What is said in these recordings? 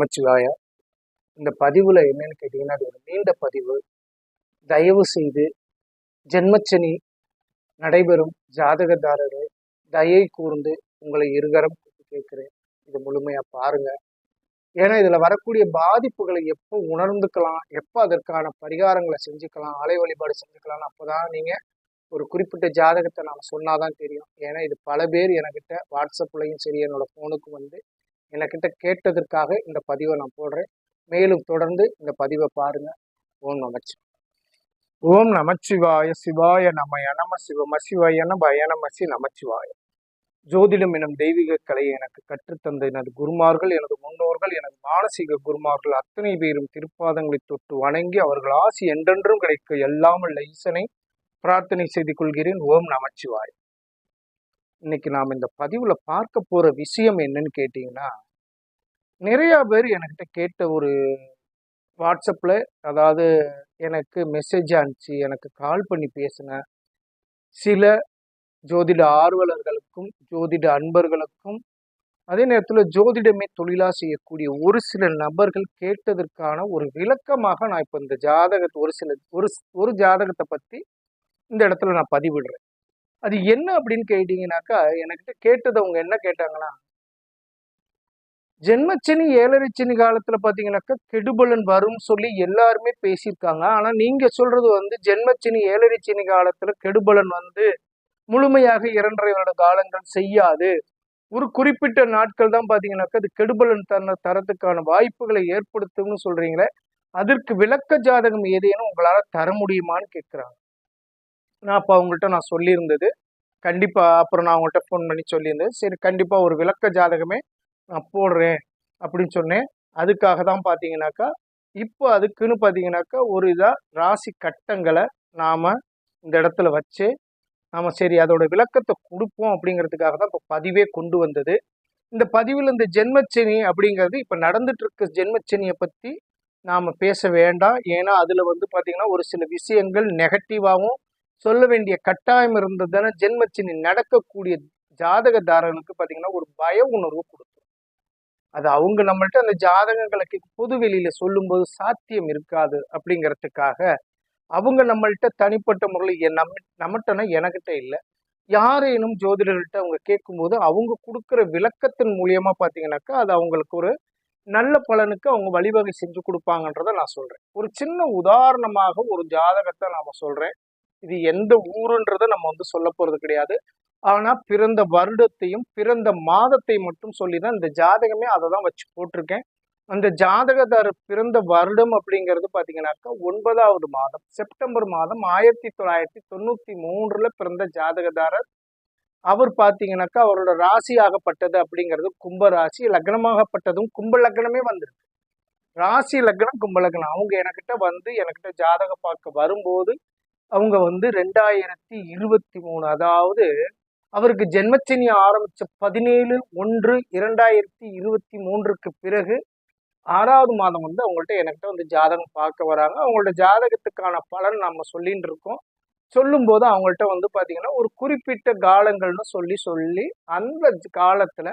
நமச்சிவாய இந்த பதிவில் என்னன்னு கேட்டிங்கன்னா அது ஒரு நீண்ட பதிவு. தயவு செய்து ஜென்மச்சனி நடைபெறும் ஜாதகதாரரை தயை கூர்ந்து உங்களை இருகரம் கேட்குறேன். இது முழுமையாக பாருங்க. ஏன்னா இதில் வரக்கூடிய பாதிப்புகளை எப்போ உணர்ந்துக்கலாம் எப்போ அதற்கான பரிகாரங்களை செஞ்சுக்கலாம் ஆலை வழிபாடு செஞ்சுக்கலாம் அப்போதான் நீங்கள் ஒரு குறிப்பிட்ட ஜாதகத்தை நாம் சொன்னாதான் தெரியும். ஏன்னா இது பல பேர் என்கிட்ட வாட்ஸ்அப்லையும் சரி என்னோட ஃபோனுக்கும் வந்து என்கிட்ட கேட்டதற்காக இந்த பதிவை நான் போடுறேன். மேலும் தொடர்ந்து இந்த பதிவை பாருங்க. ஓம் நமச்சி ஓம் நமச்சிவாய சிவாய நமய நம சிவம சிவாய நமய நமசி நமச்சிவாய ஜோதிடம் எனும் தெய்வீக கலையை எனக்கு கற்றுத்தந்த எனது குருமார்கள் எனது முன்னோர்கள் எனது மானசீக குருமார்கள் அத்தனை பேரும் திருப்பாதங்களை தொட்டு வணங்கி அவர்கள் ஆசி என்றென்றும் கிடைக்க எல்லாமல் ஈசனை பிரார்த்தனை செய்து கொள்கிறேன். ஓம் நமச்சிவாய் இன்னைக்கு நாம் இந்த பதிவில் பார்க்க போகிற விஷயம் என்னன்னு கேட்டிங்கன்னா நிறையா பேர் என்கிட்ட கேட்ட ஒரு வாட்ஸ்அப்பில் அதாவது எனக்கு மெசேஜ் அனுப்பிச்சு எனக்கு கால் பண்ணி பேசின சில ஜோதிட ஆர்வலர்களுக்கும் ஜோதிட அன்பர்களுக்கும் அதே நேரத்தில் ஜோதிடமே தொழிலாக செய்யக்கூடிய ஒரு சில நபர்கள் கேட்டதற்கான ஒரு விளக்கமாக நான் இப்போ இந்த ஜாதகத்தை ஒரு சில ஒரு ஒரு ஜாதகத்தை பற்றி இந்த இடத்துல நான் பதிவிடுறேன். அது என்ன அப்படின்னு கேட்டீங்கன்னாக்கா என்கிட்ட கேட்டது அவங்க என்ன கேட்டாங்கன்னா ஜென்மச்சனி ஏழரைச்சனி காலத்துல பாத்தீங்கன்னாக்கா கெடுபலன் வரும் சொல்லி எல்லாருமே பேசியிருக்காங்க. ஆனா நீங்க சொல்றது வந்து ஜென்மச்சனி ஏழரைச்சனி காலத்துல கெடுபலன் வந்து முழுமையாக இரண்டரை வருட காலங்கள் செய்யாது. ஒரு குறிப்பிட்ட நாட்கள் தான் பாத்தீங்கன்னாக்கா அது கெடுபலன் தர தரத்துக்கான வாய்ப்புகளை ஏற்படுத்தும்னு சொல்றீங்களே அதற்கு விளக்க ஜாதகம் ஏதேனும் உங்களால தர முடியுமான்னு கேட்குறாங்க நான் அப்போ அவங்கள்ட்ட நான் சொல்லியிருந்தது. கண்டிப்பாக அப்புறம் நான் அவங்கள்ட்ட ஃபோன் பண்ணி சொல்லியிருந்தேன் சரி கண்டிப்பாக ஒரு விளக்க ஜாதகமே நான் போடுறேன் அப்படின்னு சொன்னேன். அதுக்காக தான் பார்த்தீங்கன்னாக்கா இப்போ அதுக்குன்னு பார்த்தீங்கன்னாக்கா ஒரு இதாக ராசி கட்டங்களை நாம் இந்த இடத்துல வச்சு நாம் சரி அதோட விளக்கத்தை கொடுப்போம் அப்படிங்கிறதுக்காக தான் இப்போ பதிவே கொண்டு வந்தது. இந்த பதிவில் இந்த ஜென்மச்சனி அப்படிங்கிறது இப்போ நடந்துட்டு இருக்க ஜென்மச்சனியை பற்றி நாம் பேச வேண்டாம். ஏன்னா அதில் வந்து பார்த்திங்கன்னா ஒரு சில விஷயங்கள் நெகட்டிவாகவும் சொல்ல வேண்டிய கட்டாயம் இருந்ததுன்னா ஜென்மச்சினி நடக்கக்கூடிய ஜாதகதாரர்களுக்கு பார்த்தீங்கன்னா ஒரு பய உணர்வு கொடுக்கும். அது அவங்க நம்மள்ட்ட அந்த ஜாதகங்களுக்கு பொது வெளியில சொல்லும்போது சாத்தியம் இருக்காது அப்படிங்கிறதுக்காக அவங்க நம்மள்ட்ட தனிப்பட்ட முறையில் நம்ம நம்மகிட்டனா எனக்கிட்ட இல்லை. யாரேனும் ஜோதிடர்கள்ட்ட அவங்க கேட்கும்போது அவங்க கொடுக்குற விளக்கத்தின் மூலியமா பார்த்தீங்கன்னாக்கா அது அவங்களுக்கு ஒரு நல்ல பலனுக்கு அவங்க வழிவகை செஞ்சு கொடுப்பாங்கன்றத நான் சொல்றேன். ஒரு சின்ன உதாரணமாக ஒரு ஜாதகத்தை நாம சொல்றேன். இது எந்த ஊருன்றதை நம்ம வந்து சொல்ல போறது கிடையாது. ஆனா பிறந்த வருடத்தையும் பிறந்த மாதத்தை மட்டும் சொல்லி தான் இந்த ஜாதகமே அதை தான் வச்சு போட்டிருக்கேன். அந்த ஜாதகதாரர் பிறந்த வருடம் அப்படிங்கிறது பார்த்தீங்கன்னாக்கா ஒன்பதாவது மாதம் செப்டம்பர் மாதம் ஆயிரத்தி தொள்ளாயிரத்தி தொண்ணூத்தி மூன்றுல பிறந்த ஜாதகதாரர். அவர் பார்த்தீங்கன்னாக்கா அவரோட ராசி ஆகப்பட்டது அப்படிங்கிறது கும்ப ராசி லக்னமாகப்பட்டதும் கும்ப லக்னமே வந்திருக்கு. ராசி லக்னம் கும்ப லக்னம். அவங்க எனக்கிட்ட வந்து எனக்கிட்ட ஜாதகம் பார்க்க வரும்போது அவங்க வந்து ரெண்டாயிரத்தி இருபத்தி மூணு அதாவது அவருக்கு ஜென்மச்சனி ஆரம்பித்த பதினேழு ஒன்று இரண்டாயிரத்தி இருபத்தி மூன்றுக்கு பிறகு ஆறாவது மாதம் வந்து அவங்கள்ட்ட என்கிட்ட வந்து ஜாதகம் பார்க்க வராங்க. அவங்களோட ஜாதகத்துக்கான பலன் நம்ம சொல்லின்னு இருக்கோம். சொல்லும்போது அவங்கள்ட்ட வந்து பார்த்தீங்கன்னா ஒரு குறிப்பிட்ட காலங்கள்னு சொல்லி சொல்லி அந்த காலத்தில்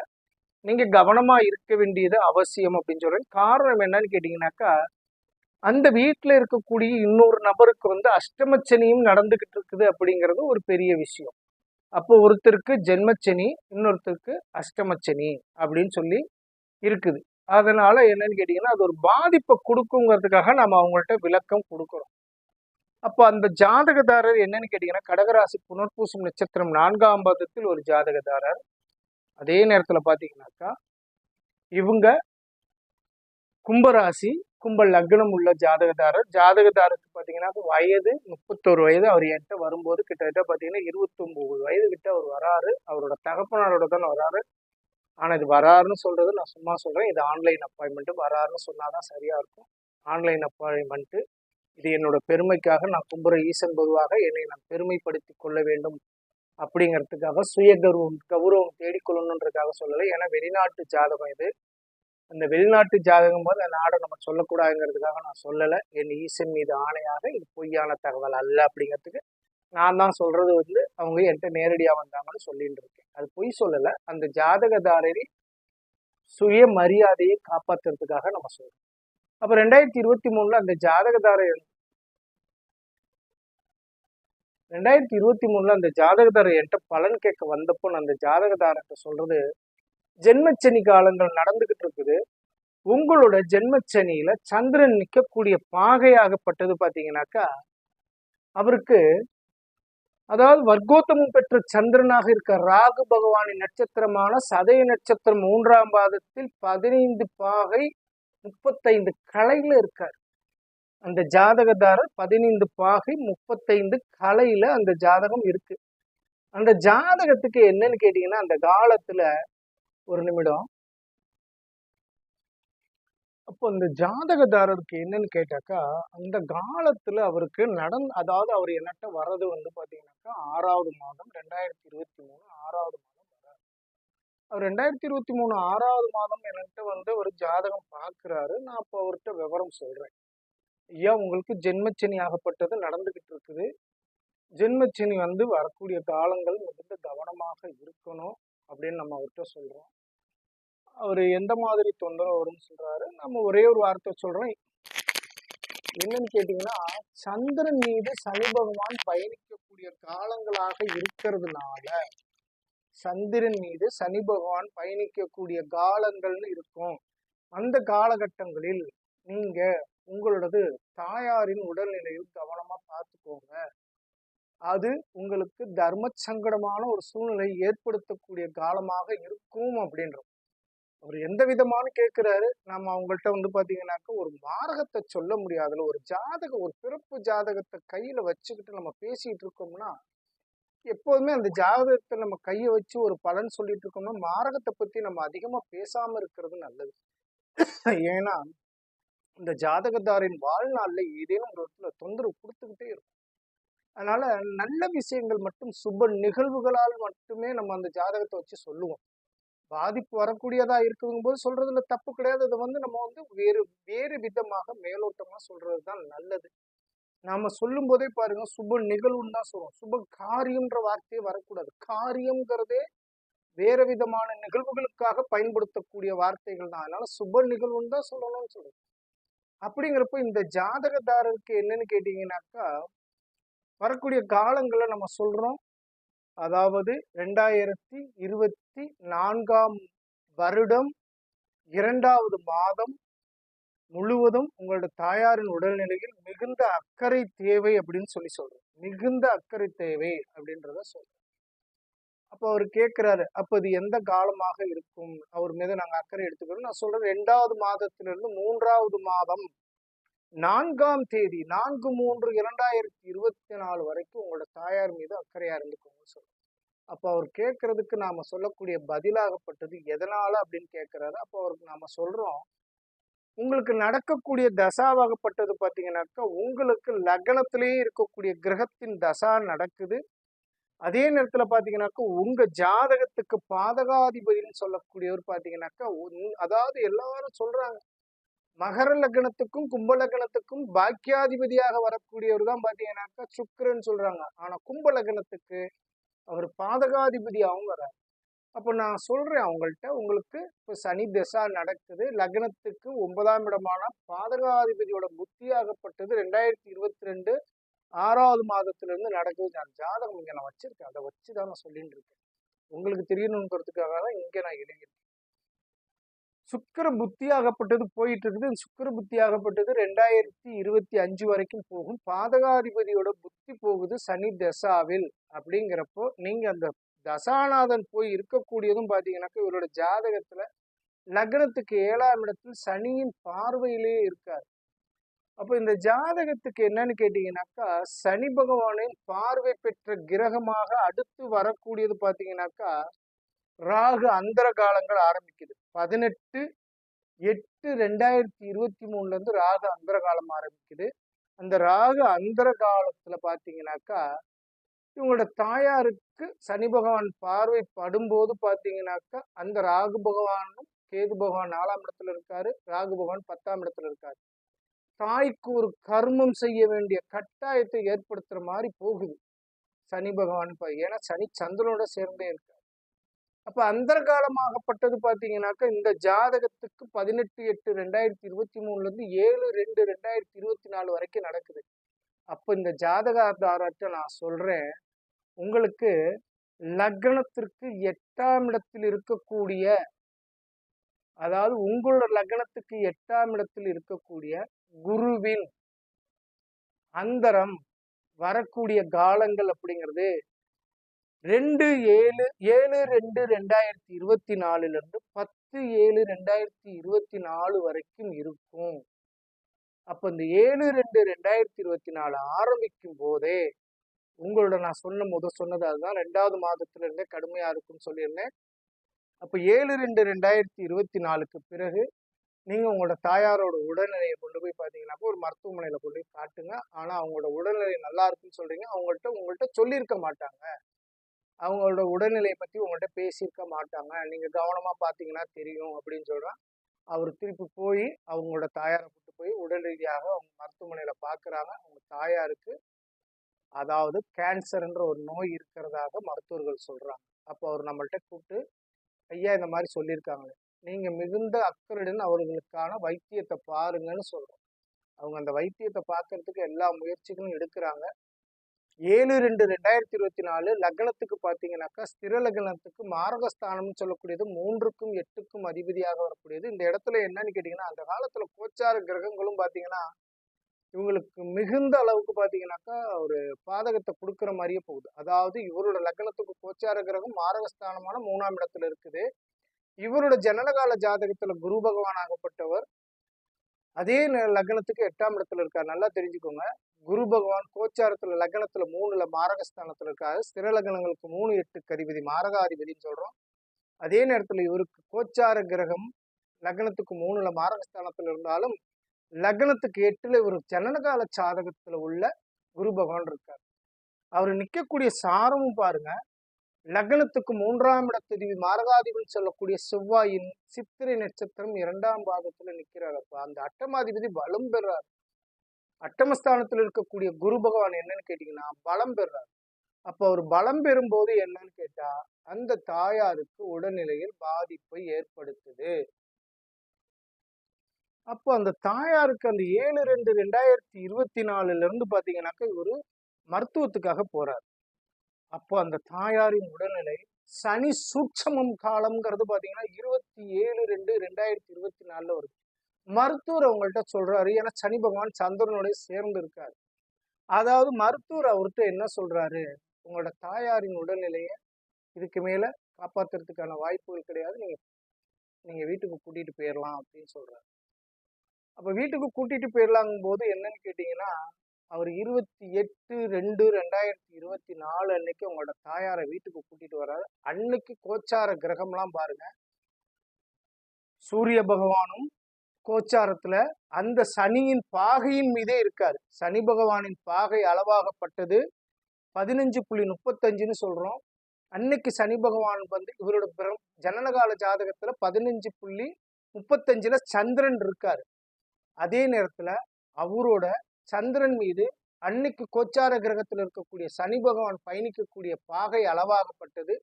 நீங்கள் கவனமாக இருக்க வேண்டியது அவசியம் அப்படின்னு சொல்கிறேன் காரணம் என்னன்னு கேட்டிங்கனாக்கா அந்த வீட்டில் இருக்கக்கூடிய இன்னொரு நபருக்கு வந்து அஷ்டமச்சனியும் நடந்துகிட்டு இருக்குது அப்படிங்கிறது ஒரு பெரிய விஷயம். அப்போ ஒருத்தருக்கு ஜென்மச்சனி இன்னொருத்தருக்கு அஷ்டமச்சனி அப்படின்னு சொல்லி இருக்குது. அதனால என்னன்னு கேட்டீங்கன்னா அது ஒரு பாதிப்பை கொடுக்குங்கிறதுக்காக நம்ம அவங்கள்ட்ட விளக்கம் கொடுக்குறோம். அப்போ அந்த ஜாதகதாரர் என்னன்னு கேட்டீங்கன்னா கடகராசி புனர்பூசம் நட்சத்திரம் நான்காம் பாதத்தில் ஒரு ஜாதகதாரர். அதே நேரத்தில் பார்த்தீங்கன்னாக்கா இவங்க கும்பராசி கும்ப லக்னம் உள்ள ஜாதகதாரர். ஜாதகதாரருக்கு பார்த்தீங்கன்னா வயது முப்பத்தோரு வயது அவர் என்கிட்ட வரும்போது கிட்டத்தட்ட பார்த்தீங்கன்னா இருபத்தொம்போது வயது கிட்ட அவர் வராரு. அவரோட தகப்பனாரோட தான் வராரு. ஆனால் இது வராருன்னு சொல்கிறது நான் சும்மா சொல்கிறேன் இது ஆன்லைன் அப்பாயின்மெண்ட்டு வராருன்னு சொன்னாதான் சரியாக இருக்கும். ஆன்லைன் அப்பாயின்மெண்ட்டு இது என்னோட பெருமைக்காக நான் கும்புற ஈசன் பொதுவாக என்னை நான் பெருமைப்படுத்தி கொள்ள வேண்டும் அப்படிங்கிறதுக்காக சுய கௌரவம் கௌரவம் தேடிக்கொள்ளணுன்றதுக்காக சொல்லலை. ஏன்னா வெளிநாட்டு ஜாதகம் இது. அந்த வெளிநாட்டு ஜாதகம் போது அந்த நாடை நம்ம சொல்லக்கூடாதுங்கிறதுக்காக நான் சொல்லலை. என் ஈசன் மீது ஆணையாக இது பொய்யான தகவல் அல்ல அப்படிங்கிறதுக்கு நான் தான் சொல்றது வந்து அவங்க என்கிட்ட நேரடியாக வந்தாங்கன்னு சொல்லிட்டு இருக்கேன். அது பொய் சொல்லலை. அந்த ஜாதகதாரரி சுய மரியாதையை காப்பாத்துறதுக்காக நம்ம சொல்றோம். அப்போ ரெண்டாயிரத்தி இருபத்தி மூணுல அந்த ஜாதகதாரர் ரெண்டாயிரத்தி இருபத்தி மூணுல அந்த ஜாதகதாரர் என்கிட்ட பலன் கேட்க வந்தப்போ நான் அந்த ஜாதகதாரர்கிட்ட சொல்றது ஜென்மச்சனி காலங்கள் நடந்துகிட்டு இருக்குது. உங்களோட ஜென்மச்சனியில சந்திரன் நிற்கக்கூடிய பாகையாகப்பட்டது பார்த்தீங்கன்னாக்கா அவருக்கு அதாவது வர்க்கோத்தமம் பெற்ற சந்திரனாக இருக்க ராகு பகவானின் நட்சத்திரமான சதய நட்சத்திரம் மூன்றாம் பாதத்தில் பதினைந்து பாகை முப்பத்தைந்து கலையில இருக்கார். அந்த ஜாதகதாரர் பதினைந்து பாகை முப்பத்தைந்து கலையில அந்த ஜாதகம் இருக்கு. அந்த ஜாதகத்துக்கு என்னன்னு கேட்டீங்கன்னா அந்த காலத்துல ஒரு நிமிடம். அப்போ இந்த ஜாதகதாரருக்கு என்னன்னு கேட்டாக்கா அந்த காலத்துல அவருக்கு நடந் அதாவது அவர் என்னட்ட வர்றது வந்து பாத்தீங்கன்னாக்கா ஆறாவது மாதம் ரெண்டாயிரத்தி இருபத்தி மூணு ஆறாவது மாதம் வர்றாரு அவர் ரெண்டாயிரத்தி இருபத்தி மூணு ஆறாவது மாதம் என்கிட்ட வந்து ஒரு ஜாதகம் பார்க்குறாரு நான் அப்போ அவர்கிட்ட விவரம் சொல்றேன். ஐயா உங்களுக்கு ஜென்மச்சனி ஆகப்பட்டது நடந்துகிட்டு இருக்குது. ஜென்மச்சனி வந்து வரக்கூடிய காலங்கள் மிகுந்த கவனமாக இருக்கணும் அப்படின்னு நம்ம அவர்கிட்ட சொல்றோம். அவர் எந்த மாதிரி தொந்தரவு வரும்னு சொல்றாரு. நம்ம ஒரே ஒரு வார்த்தை சொல்றோம். என்னன்னு கேட்டீங்கன்னா சந்திரன் மீது சனி பகவான் பயணிக்கக்கூடிய காலங்களாக இருக்கிறதுனால சந்திரன் மீது சனி பகவான் பயணிக்கக்கூடிய காலங்கள்னு இருக்கும். அந்த காலகட்டங்களில் நீங்க உங்களோடது தாயாரின் உடல்நிலையில் கவனமா பார்த்துக்கோங்க. அது உங்களுக்கு தர்ம சங்கடமான ஒரு சூழ்நிலை ஏற்படுத்தக்கூடிய காலமாக இருக்கும் அப்படின்ற அவர் எந்த விதமானு கேட்கிறாரு. நம்ம அவங்கள்ட்ட வந்து பாத்தீங்கன்னாக்க ஒரு மாரகத்தை சொல்ல முடியாதுல ஒரு ஜாதகம் ஒரு பிறப்பு ஜாதகத்தை கையில வச்சுக்கிட்டு நம்ம பேசிட்டு இருக்கோம்னா எப்போதுமே அந்த ஜாதகத்தை நம்ம கையை வச்சு ஒரு பலன் சொல்லிட்டு இருக்கோம்னா மாரகத்தை பத்தி நம்ம அதிகமா பேசாம இருக்கிறது நல்லது. ஏன்னா இந்த ஜாதகத்தாரின் வாழ்நாளில் ஏதேனும் ஒரு இடத்துல தொந்தரவு கொடுத்துக்கிட்டே இருக்கும். அதனால நல்ல விஷயங்கள் மட்டும் சுப நிகழ்வுகளால் மட்டுமே நம்ம அந்த ஜாதகத்தை வச்சு சொல்லுவோம். பாதிப்பு வரக்கூடியதா இருக்குங்கும் போது சொல்றதுல தப்பு கிடையாது. அதை வந்து நம்ம வந்து வேறு வேறு விதமாக மேலோட்டமா சொல்றது தான் நல்லது. நாம சொல்லும் போதே பாருங்க சுப நிகழ்வுன்னு தான் சொல்றோம். சுப காரியம்ன்ற வார்த்தையே வரக்கூடாது. காரியம்ங்கிறதே வேற விதமான நிகழ்வுகளுக்காக பயன்படுத்தக்கூடிய வார்த்தைகள் தான். அதனால சுப நிகழ்வுன்னு தான் சொல்லணும்னு சொல்றோம். அப்படிங்கிறப்ப இந்த ஜாதகதாரருக்கு என்னன்னு கேட்டீங்கன்னாக்கா வரக்கூடிய காலங்களை நம்ம சொல்றோம். அதாவது ரெண்டாயிரத்தி இருபத்தி நான்காம் வருடம் இரண்டாவது மாதம் முழுவதும் உங்களோட தாயாரின் உடல்நிலையில் மிகுந்த அக்கறை தேவை அப்படின்னு சொல்லி சொல்றேன். மிகுந்த அக்கறை தேவை அப்படின்றத சொல்றேன். அப்போ அவர் கேட்கிறாரு அப்போ இது எந்த காலமாக இருக்கும்? அவர் மீது நாங்கள் அக்கறை எடுத்துக்கிறோம் நான் சொல்றேன் ரெண்டாவது மாதத்திலிருந்து மூன்றாவது மாதம் நான்காம் தேதி நான்கு மூன்று இரண்டாயிரத்தி இருபத்தி நாலு வரைக்கும் உங்களோட தாயார் மீது அக்கறையா இருந்துக்கோங்க சொல்றோம் அப்போ அவர் கேட்கறதுக்கு நாம சொல்லக்கூடிய பதிலாகப்பட்டது எதனால அப்படின்னு கேட்கிறாரு. அப்போ அவருக்கு நாம சொல்றோம். உங்களுக்கு நடக்கக்கூடிய தசாவாகப்பட்டது பார்த்தீங்கன்னாக்கா உங்களுக்கு லக்னத்திலேயே இருக்கக்கூடிய கிரகத்தின் தசா நடக்குது. அதே நேரத்துல பாத்தீங்கன்னாக்கா உங்க ஜாதகத்துக்கு பாதகாதிபதினு சொல்லக்கூடியவர் பாத்தீங்கன்னாக்கா உன்- அதாவது எல்லாரும் சொல்றாங்க. மகர லக்னத்துக்கும் கும்ப லக்னத்துக்கும் பாக்கியாதிபதியாக வரக்கூடியவர் தான் பாத்தீங்கன்னாக்கா சுக்கரன் சொல்றாங்க. ஆனா கும்ப லக்னத்துக்கு அவர் பாதகாதிபதியாகவும் வர்றாரு. அப்போ நான் சொல்றேன் அவங்கள்ட்ட உங்களுக்கு இப்போ சனி தசா நடக்குது. லக்னத்துக்கு ஒன்பதாம் இடமான பாதகாதிபதியோட புத்தியாகப்பட்டது ரெண்டாயிரத்தி இருபத்தி ரெண்டு ஆறாவது மாதத்துல இருந்து நடக்குது. நான் ஜாதகம் இங்க நான் வச்சிருக்கேன். அதை வச்சு தான் நான் சொல்லிட்டு இருக்கேன். உங்களுக்கு தெரியணுங்கிறதுக்காக தான் இங்க நான் எழுதியிருக்கேன். சுக்கிர புத்தியாகப்பட்டது போயிட்டு இருக்குது இந்த சுக்கிர புத்தியாகப்பட்டது ரெண்டாயிரத்தி இருபத்தி அஞ்சு வரைக்கும் போகும். பாதகாதிபதியோட புத்தி போகுது சனி தசாவில். அப்படிங்கிறப்போ நீங்க அந்த தசாநாதன் போய் இருக்கக்கூடியதும் பார்த்தீங்கன்னாக்கா இவரோட ஜாதகத்துல லக்னத்துக்கு ஏழாம் இடத்தில் சனியின் பார்வையிலேயே இருக்கார். அப்போ இந்த ஜாதகத்துக்கு என்னன்னு கேட்டீங்கன்னாக்கா சனி பகவானின் பார்வை பெற்ற கிரகமாக அடுத்து வரக்கூடியது பார்த்தீங்கன்னாக்கா ராகு அந்தர காலங்கள் ஆரம்பிக்குது. பதினெட்டு எட்டு ரெண்டாயிரத்தி இருபத்தி மூணுலேருந்து ராக ராகு ஆரம்பிக்குது. அந்த ராகு அந்தர காலத்தில் பாத்தீங்கன்னாக்கா இவங்களோட தாயாருக்கு சனி பகவான் பார்வை படும்போது பார்த்தீங்கன்னாக்கா அந்த ராகு பகவானும் கேது பகவான் நாலாம் இடத்துல இருக்காரு ராகு பகவான் பத்தாம் இடத்துல இருக்காரு. தாய்க்கு ஒரு கர்மம் செய்ய வேண்டிய கட்டாயத்தை ஏற்படுத்துகிற மாதிரி போகுது. சனி பகவான் ஏன்னா சனி சந்திரனோட சேர்ந்தே இருக்காரு. அப்ப அந்தர்காலமாகப்பட்டது பாத்தீங்கன்னாக்கா இந்த ஜாதகத்துக்கு பதினெட்டு எட்டு ரெண்டாயிரத்தி இருபத்தி மூணுல இருந்து ஏழு ரெண்டு ரெண்டாயிரத்தி இருபத்தி நாலு வரைக்கும் நடக்குது. அப்ப இந்த ஜாதகாதாரத்தை நான் சொல்றேன். உங்களுக்கு லக்னத்திற்கு எட்டாம் இடத்தில் இருக்கக்கூடிய அதாவது உங்களோட லக்னத்துக்கு எட்டாம் இடத்தில் இருக்கக்கூடிய குருவின் அந்தரம் வரக்கூடிய காலங்கள் அப்படிங்கிறது ரெண்டு ஏழு ஏழு ரெண்டு ரெண்டாயிரத்தி இருபத்தி நாலுலேருந்து பத்து ஏழு ரெண்டாயிரத்தி இருபத்தி நாலு வரைக்கும் இருக்கும். அப்போ இந்த ஏழு ரெண்டு ரெண்டாயிரத்தி இருபத்தி நாலு ஆரம்பிக்கும் போதே உங்களோட நான் சொன்ன முத சொன்னது அதுதான். ரெண்டாவது மாதத்துல இருந்தே இருக்கும்னு சொல்லியிருந்தேன். அப்போ ஏழு ரெண்டு ரெண்டாயிரத்தி இருபத்தி நாலுக்கு பிறகு நீங்கள் உங்களோட தாயாரோட உடல்நிலையை கொண்டு போய் பார்த்தீங்கன்னாக்கா ஒரு மருத்துவமனையில் கொண்டு போய் காட்டுங்க. ஆனால் அவங்களோட உடல்நிலை நல்லா இருக்குன்னு சொல்கிறீங்க அவங்கள்ட்ட உங்கள்கிட்ட சொல்லியிருக்க மாட்டாங்க. அவங்களோட உடல்நிலையை பற்றி உங்கள்கிட்ட பேசியிருக்க மாட்டாங்க. நீங்கள் கவனமாக பார்த்தீங்கன்னா தெரியும் அப்படின்னு சொல்கிறான் அவர் திருப்பி போய் அவங்களோட தாயாரை கூட்டு போய் உடல் ரீதியாக அவங்க மருத்துவமனையில் பார்க்குறாங்க அவங்க தாயாருக்கு அதாவது கேன்சர்ன்ற ஒரு நோய் இருக்கிறதாக மருத்துவர்கள் சொல்கிறாங்க அப்போ அவர் நம்மள்ட்ட கூப்பிட்டு ஐயா இந்த மாதிரி சொல்லியிருக்காங்க. நீங்கள் மிகுந்த அக்கறையுடன் அவர்களுக்கான வைத்தியத்தை பாருங்கன்னு சொல்கிறோம் அவங்க அந்த வைத்தியத்தை பார்க்கறதுக்கு எல்லா முயற்சிகளும் எடுக்கிறாங்க. ஏழு ரெண்டு ரெண்டாயிரத்தி இருபத்தி நாலு லக்னத்துக்கு பார்த்தீங்கன்னாக்கா ஸ்திர லக்னத்துக்கு மாரகஸ்தானம்னு சொல்லக்கூடியது மூன்றுக்கும் எட்டுக்கும் அதிபதியாக வரக்கூடியது. இந்த இடத்துல என்னன்னு கேட்டிங்கன்னா அந்த காலத்தில் கோச்சார கிரகங்களும் பார்த்தீங்கன்னா இவங்களுக்கு மிகுந்த அளவுக்கு பார்த்தீங்கன்னாக்கா ஒரு பாதகத்தை கொடுக்குற மாதிரியே போகுது. அதாவது இவரோட லக்னத்துக்கு கோச்சார கிரகம் மாரகஸ்தானமான மூணாம் இடத்துல இருக்குது. இவரோட ஜனனகால ஜாதகத்தில் குரு பகவான் ஆகப்பட்டவர். அதே லக்னத்துக்கு எட்டாம் இடத்துல இருக்கார். நல்லா தெரிஞ்சுக்கோங்க. குரு பகவான் கோச்சாரத்துல லக்னத்துல மூணுல மாரகஸ்தானத்துல இருக்காரு. ஸ்திர லக்னங்களுக்கு மூணு எட்டு கதிபதி மாரகாதிபதினு சொல்றோம். அதே நேரத்துல இவருக்கு கோச்சார கிரகம் லக்னத்துக்கு மூணுல மாரகஸ்தானத்துல இருந்தாலும் லக்னத்துக்கு எட்டுல இவர் ஜனனகால சாதகத்துல உள்ள குரு பகவான் இருக்கார். அவர் நிற்கக்கூடிய சாரமும் பாருங்க லக்னத்துக்கு மூன்றாம் இடத்ததிபதி மாரகாதிபதி சொல்லக்கூடிய செவ்வாயின் சித்திரை நட்சத்திரம் இரண்டாம் பாகத்துல நிற்கிறார் அப்ப அந்த அட்டமாதிபதி பலம் பெறார். அட்டமஸ்தானத்தில் இருக்கக்கூடிய குரு பகவான் என்னன்னு கேட்டீங்கன்னா பலம் பெறார். அப்ப அவர் பலம் பெறும்போது என்னன்னு கேட்டா அந்த தாயாருக்கு உடல்நிலையில் பாதிப்பை ஏற்படுத்துது. அப்போ அந்த தாயாருக்கு அந்த ஏழு ரெண்டு ரெண்டாயிரத்தி இருபத்தி நாலுல இருந்து பாத்தீங்கன்னாக்க இவர் மருத்துவத்துக்காக போறார். அப்போ அந்த தாயாரின் உடல்நிலை சனி சூட்சமம் காலம்ங்கிறது பாத்தீங்கன்னா இருபத்தி ஏழு ரெண்டு ரெண்டாயிரத்தி இருபத்தி நாலுல வருது. மருத்துவர் அவங்கள்ட்ட சொல்றாரு ஏன்னா சனி பகவான் சந்திரனோட சேர்ந்து இருக்காரு. அதாவது மருத்துவர் அவர்கிட்ட என்ன சொல்றாரு? உங்களோட தாயாரின் உடல்நிலையை இதுக்கு மேல காப்பாத்துறதுக்கான வாய்ப்புகள் கிடையாது. நீங்க நீங்க வீட்டுக்கு கூட்டிட்டு போயிடலாம் அப்படின்னு சொல்றாரு. அப்ப வீட்டுக்கு கூட்டிட்டு போயிடலாங்கும் போது என்னன்னு கேட்டீங்கன்னா அவர் இருபத்தி எட்டு ரெண்டு ரெண்டாயிரத்தி இருபத்தி நாலு அன்னைக்கு உங்களோட தாயாரை வீட்டுக்கு கூட்டிட்டு வர்றாரு. அன்னைக்கு கோச்சார கிரகம்லாம் பாருங்க. சூரிய பகவானும் கோச்சாரத்துல அந்த சனியின் பாகையின் மீதே இருக்காரு. சனி பகவானின் பாகை அளவாகப்பட்டது. பதினஞ்சு புள்ளி முப்பத்தஞ்சுன்னு சொல்றோம். அன்னைக்கு சனி பகவான் வந்து இவரோட பிரம் ஜனனகால ஜாதகத்துல பதினஞ்சு புள்ளி முப்பத்தஞ்சுல சந்திரன் இருக்காரு. அதே நேரத்துல அவரோட சந்திரன் மீது அன்னைக்கு கோச்சார கிரகத்தில் இருக்கக்கூடிய சனி பகவான் பயணிக்கக்கூடிய பாகை அளவாகப்பட்டது.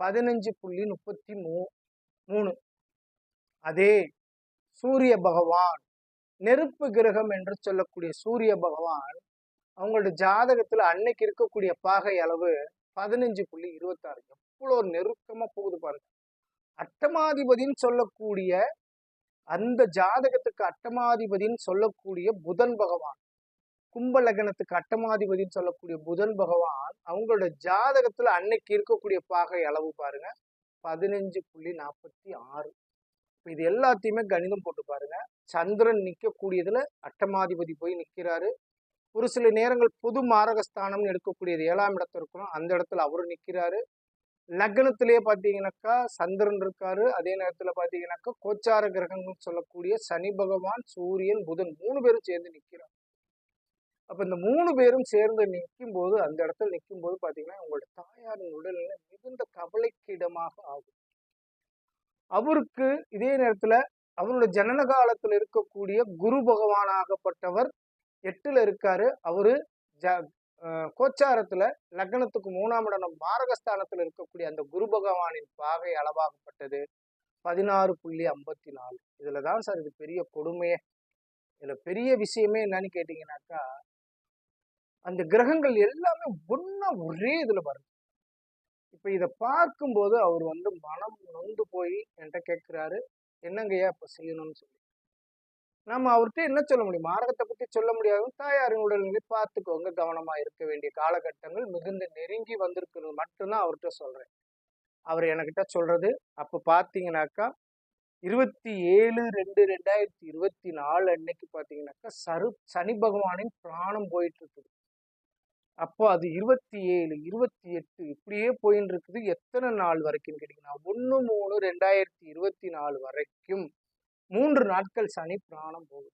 பதினஞ்சு புள்ளி முப்பத்தி மூ மூணு. அதே சூரிய பகவான் நெருப்பு கிரகம் என்று சொல்லக்கூடிய சூரிய பகவான் அவங்களோட ஜாதகத்தில் அன்னைக்கு இருக்கக்கூடிய பாகை அளவு பதினஞ்சு புள்ளி இருபத்தாறு. எவ்வளோ நெருக்கமா போகுது பாருங்க. அட்டமாதிபதின்னு சொல்லக்கூடிய அந்த ஜாதகத்துக்கு அட்டமாதிபதின்னு சொல்லக்கூடிய புதன் பகவான் கும்ப லக்னத்துக்கு அட்டமாதிபதின்னு சொல்லக்கூடிய புதன் பகவான் அவங்களோட ஜாதகத்துல அன்னைக்கு இருக்கக்கூடிய பாகை அளவு பாருங்க. பதினஞ்சு புள்ளி நாற்பத்தி ஆறு. இது எல்லாத்தையுமே கணிதம் போட்டு பாருங்க. சந்திரன் நிக்கக்கூடியதுல அட்டமாதிபதி போய் நிக்கிறாரு. ஒரு சில நேரங்கள் பொது மாரகஸ்தானம்னு எடுக்கக்கூடியது ஏழாம் இடத்துல இருக்கணும். அந்த இடத்துல அவரும் நிக்கிறாரு. லக்னத்திலேயே பாத்தீங்கன்னாக்கா சந்திரன் இருக்காரு. அதே நேரத்துல பாத்தீங்கன்னாக்கா கோச்சார கிரகங்கள் சொல்லக்கூடிய சனி பகவான் சூரியன் புதன் மூணு பேரும் சேர்ந்து நிற்கிறார் அப்ப இந்த மூணு பேரும் சேர்ந்து நிற்கும் போது அந்த இடத்துல நிற்கும் போது பாத்தீங்கன்னா உங்களோட தாயாரின் உடல்நிலை மிகுந்த கவலைக்கு இடமாக ஆகும். அவருக்கு இதே நேரத்துல அவரோட ஜனன காலத்துல இருக்கக்கூடிய குரு பகவானாகப்பட்டவர் எட்டுல இருக்காரு. அவரு ஜ கோச்சாரத்துல லக்னத்துக்கு மூணாம் இடம் மாரகஸ்தானத்துல இருக்கக்கூடிய அந்த குரு பகவானின் பாகை அளவாகப்பட்டது. பதினாறு புள்ளி ஐம்பத்தி நாலு. இதுல தான் சார் இது பெரிய கொடுமையே. இதுல பெரிய விஷயமே என்னன்னு கேட்டீங்கன்னாக்கா அந்த கிரகங்கள் எல்லாமே ஒன்றா ஒரே இதுல வருது இப்ப இத பார்க்கும்போது அவர் வந்து மனம் நொந்து போய் என்கிட்ட கேட்கிறாரு என்னங்கய்யா இப்ப செய்யணும்னு சொல்லி? நம்ம அவர்கிட்ட என்ன சொல்ல முடியும்? மாரகத்தை பத்தி சொல்ல முடியாது. தாயாரின் உடல்நிலை பார்த்துக்கோங்க. கவனமா இருக்க வேண்டிய காலகட்டங்கள் மிகுந்த நெருங்கி வந்திருக்கிறது மட்டும்தான் அவர்கிட்ட சொல்றேன். அவர் என்கிட்ட சொல்றது அப்ப பாத்தீங்கன்னாக்கா இருபத்தி ஏழு ரெண்டு ரெண்டாயிரத்தி இருபத்தி நாலு அன்னைக்கு பாத்தீங்கன்னாக்கா சரு சனி பகவானின் பிராணம் போயிட்டு இருக்குது. அப்போ அது இருபத்தி ஏழு இருபத்தி எட்டு இப்படியே போயின்னு இருக்குது எத்தனை நாள் வரைக்கும் கேட்டீங்கன்னா ஒன்று மூணு ரெண்டாயிரத்தி இருபத்தி நாலு வரைக்கும் மூன்று நாட்கள் சனி பிராணம் போகுது.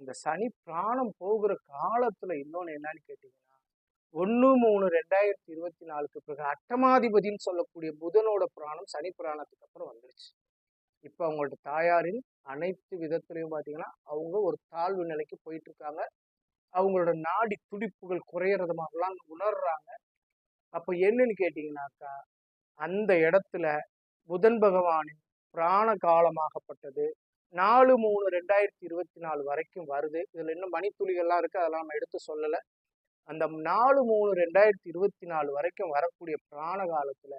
அந்த சனி பிராணம் போகிற காலத்துல இன்னொன்று என்னன்னு கேட்டீங்கன்னா ஒன்று மூணு ரெண்டாயிரத்தி இருபத்தி நாலுக்கு பிறகு அட்டமாதிபதின்னு சொல்லக்கூடிய புதனோட பிராணம் சனி பிராணத்துக்கு அப்புறம் வந்துருச்சு. இப்போ அவங்களோட தாயாரின் அனைத்து விதத்துலையும் பார்த்தீங்கன்னா அவங்க ஒரு தாழ்வு நிலைக்கு போயிட்டு இருக்காங்க அவங்களோட நாடி துடிப்புகள் குறையறதுமாகலாம் உணர்றாங்க. அப்போ என்னன்னு கேட்டிங்கனாக்கா அந்த இடத்துல புதன் பகவானின் பிராண காலமாகப்பட்டது. நாலு மூணு ரெண்டாயிரத்தி இருபத்தி நாலு வரைக்கும் வருது. இதில் இன்னும் மணித்துளிகள்லாம் இருக்குது அதெல்லாம் நம்ம எடுத்து சொல்லலை. அந்த நாலு மூணு ரெண்டாயிரத்தி இருபத்தி நாலு வரைக்கும் வரக்கூடிய பிராண காலத்தில்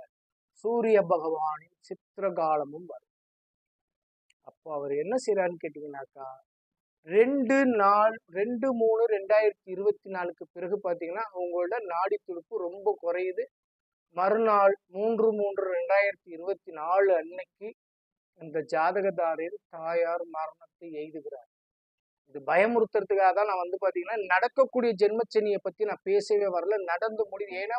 சூரிய பகவானின் சித்திர காலமும் வரும் அப்போ அவர் என்ன செய்கிறாருன்னு கேட்டிங்கனாக்கா ரெண்டு நாள் ரெண்டு மூணு ரெண்டாயிரத்தி இருபத்தி நாலுக்கு பிறகு பார்த்தீங்கன்னா அவங்களோட நாடி துடுப்பு ரொம்ப குறையுது. மறுநாள் மூன்று மூன்று ரெண்டாயிரத்தி இருபத்தி நாலு அன்னைக்கு அந்த ஜாதகதாரில் தாயார் மரணத்தை எய்துகிறார். இது பயமுறுத்துறதுக்காக தான் நான் வந்து பார்த்தீங்கன்னா நடக்கக்கூடிய ஜென்மச்சனியை பற்றி நான் பேசவே வரல நடந்து முடியுது. ஏன்னா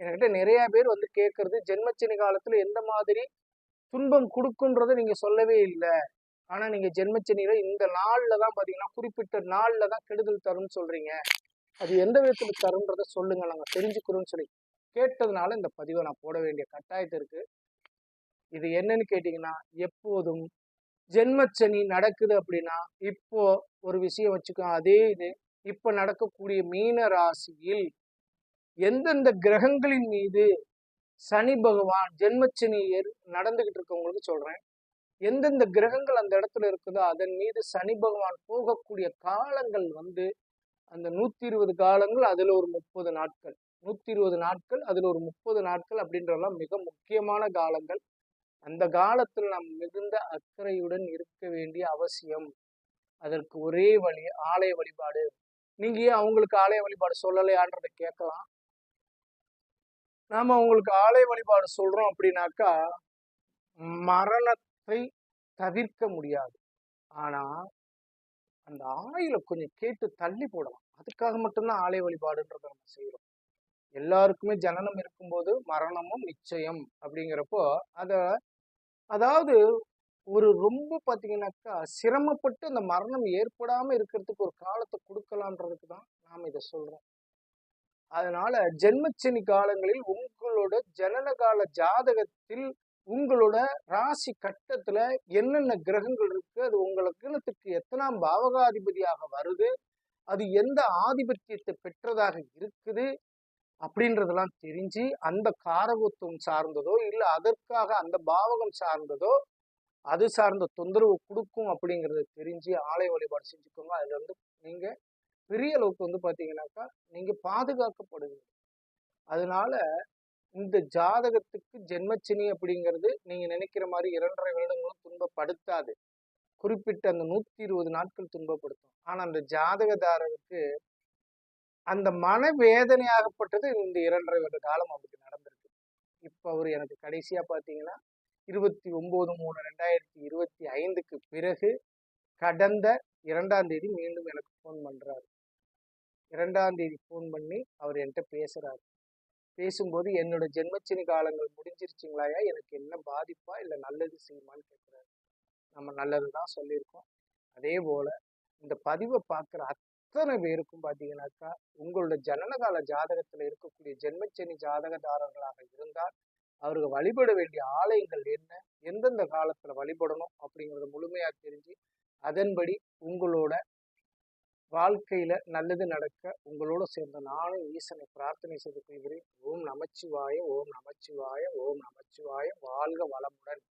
என்கிட்ட நிறைய பேர் வந்து கேட்கறது ஜென்மச்சனி காலத்தில் எந்த மாதிரி துன்பம் கொடுக்குன்றதை நீங்கள் சொல்லவே இல்லை. ஆனா நீங்க ஜென்மச்சனியில இந்த நாள்ல தான் பாத்தீங்கன்னா குறிப்பிட்ட நாள்ல தான் கெடுதல் தரும்னு சொல்றீங்க. அது எந்த விதத்துல தருன்றதை சொல்லுங்க. நாங்க தெரிஞ்சுக்கிறோம்னு சொல்லி கேட்டதுனால இந்த பதிவை நான் போட வேண்டிய கட்டாயத்து இருக்கு. இது என்னன்னு கேட்டீங்கன்னா எப்போதும் ஜென்மச்சனி நடக்குது அப்படின்னா இப்போ ஒரு விஷயம் வச்சுக்கோ அதே இது. இப்ப நடக்கக்கூடிய மீன ராசியில் எந்தெந்த கிரகங்களின் மீது சனி பகவான் ஜென்மச்சனி நடந்துகிட்டு இருக்கவங்களுக்கு சொல்றேன். எந்தெந்த கிரகங்கள் அந்த இடத்துல இருக்குதோ அதன் மீது சனி பகவான் போகக்கூடிய காலங்கள் வந்து அந்த நூத்தி இருபது காலங்கள் அதுல ஒரு முப்பது நாட்கள். நூத்தி இருபது நாட்கள் அதுல ஒரு முப்பது நாட்கள் அப்படின்றதெல்லாம் மிக முக்கியமான காலங்கள். அந்த காலத்தில் நாம் மிகுந்த அக்கறையுடன் இருக்க வேண்டிய அவசியம். அதற்கு ஒரே வழி ஆலய வழிபாடு. நீங்க ஏன் அவங்களுக்கு ஆலய வழிபாடு சொல்லலையான்றதை கேட்கலாம். நாம அவங்களுக்கு ஆலய வழிபாடு சொல்றோம் அப்படின்னாக்கா மரண அவற்றை தவிர்க்க முடியாது. ஆனா அந்த ஆயில கொஞ்சம் கேட்டு தள்ளி போடலாம். அதுக்காக மட்டும்தான் ஆலய வழிபாடுன்றத நம்ம செய்யறோம் எல்லாருக்குமே ஜனனம் இருக்கும்போது மரணமும் நிச்சயம் அப்படிங்கிறப்போ அத அதாவது ஒரு ரொம்ப பாத்தீங்கன்னாக்கா சிரமப்பட்டு அந்த மரணம் ஏற்படாம இருக்கிறதுக்கு ஒரு காலத்தை கொடுக்கலான்றதுக்கு தான் நாம் இதை சொல்றோம். அதனால ஜென்மச்சனி காலங்களில் உங்களோட ஜனன கால ஜாதகத்தில் உங்களோட ராசி கட்டத்துல என்னென்ன கிரகங்கள் இருக்கு? அது உங்க லக்னத்துக்கு எத்தனாம் பாவகாதிபதியாக வருது? அது எந்த ஆதிபத்தியத்தை பெற்றதாக இருக்குது? அப்படின்றதெல்லாம் தெரிஞ்சு அந்த காரகத்துவம் சார்ந்ததோ இல்லை அதற்காக அந்த பாவகம் சார்ந்ததோ அது சார்ந்த தொந்தரவு கொடுக்கும் அப்படிங்கிறத தெரிஞ்சு ஆலய வழிபாடு செஞ்சுக்கோங்க. அதுல வந்து நீங்க பெரிய அளவுக்கு வந்து பாத்தீங்கன்னாக்கா நீங்க பாதுகாக்கப்படுவீங்க. அதனால இந்த ஜாதகத்துக்கு ஜென்மச்சனி அப்படிங்கிறது நீங்க நினைக்கிற மாதிரி இரண்டரை வருடங்களும் துன்பப்படுத்தாது. குறிப்பிட்ட அந்த நூத்தி இருபது நாட்கள் துன்பப்படுத்தும். ஆனா அந்த ஜாதகதாரருக்கு அந்த மன வேதனையாகப்பட்டது இந்த இரண்டரை வருட காலம் அவருக்கு நடந்திருக்கு. இப்ப அவர் எனக்கு கடைசியா பாத்தீங்கன்னா இருபத்தி ஒன்பது மூணு ரெண்டாயிரத்தி இருபத்தி ஐந்துக்கு பிறகு கடந்த இரண்டாம் தேதி மீண்டும் எனக்கு ஃபோன் பண்றாரு. இரண்டாம் தேதி ஃபோன் பண்ணி அவர் என்கிட்ட பேசுறாரு. பேசும்போது என்னோட ஜென்மச்சினி காலங்கள் முடிஞ்சிருச்சுங்களாயா எனக்கு என்ன பாதிப்பா இல்லை நல்லது செய்யுமான்னு கேட்குறாரு. நம்ம நல்லது தான் சொல்லியிருக்கோம். அதே போல இந்த பதிவை பார்க்குற அத்தனை பேருக்கும் பார்த்தீங்கன்னாக்கா உங்களோட ஜனனகால ஜாதகத்தில் இருக்கக்கூடிய ஜென்மச்சனி ஜாதகதாரர்களாக இருந்தால் அவர்கள் வழிபட வேண்டிய ஆலயங்கள் என்ன? எந்தெந்த காலத்தில் வழிபடணும்? அப்படிங்கிறத முழுமையாக தெரிஞ்சு அதன்படி உங்களோட வாழ்க்கையில நல்லது நடக்க உங்களோட சேர்ந்த நானும் ஈசனை பிரார்த்தனை செய்து கொள்கிறேன். ஓம் நமச்சிவாய ஓம் நமச்சிவாய ஓம் நமச்சிவாய வாழ்க வளமுடன்.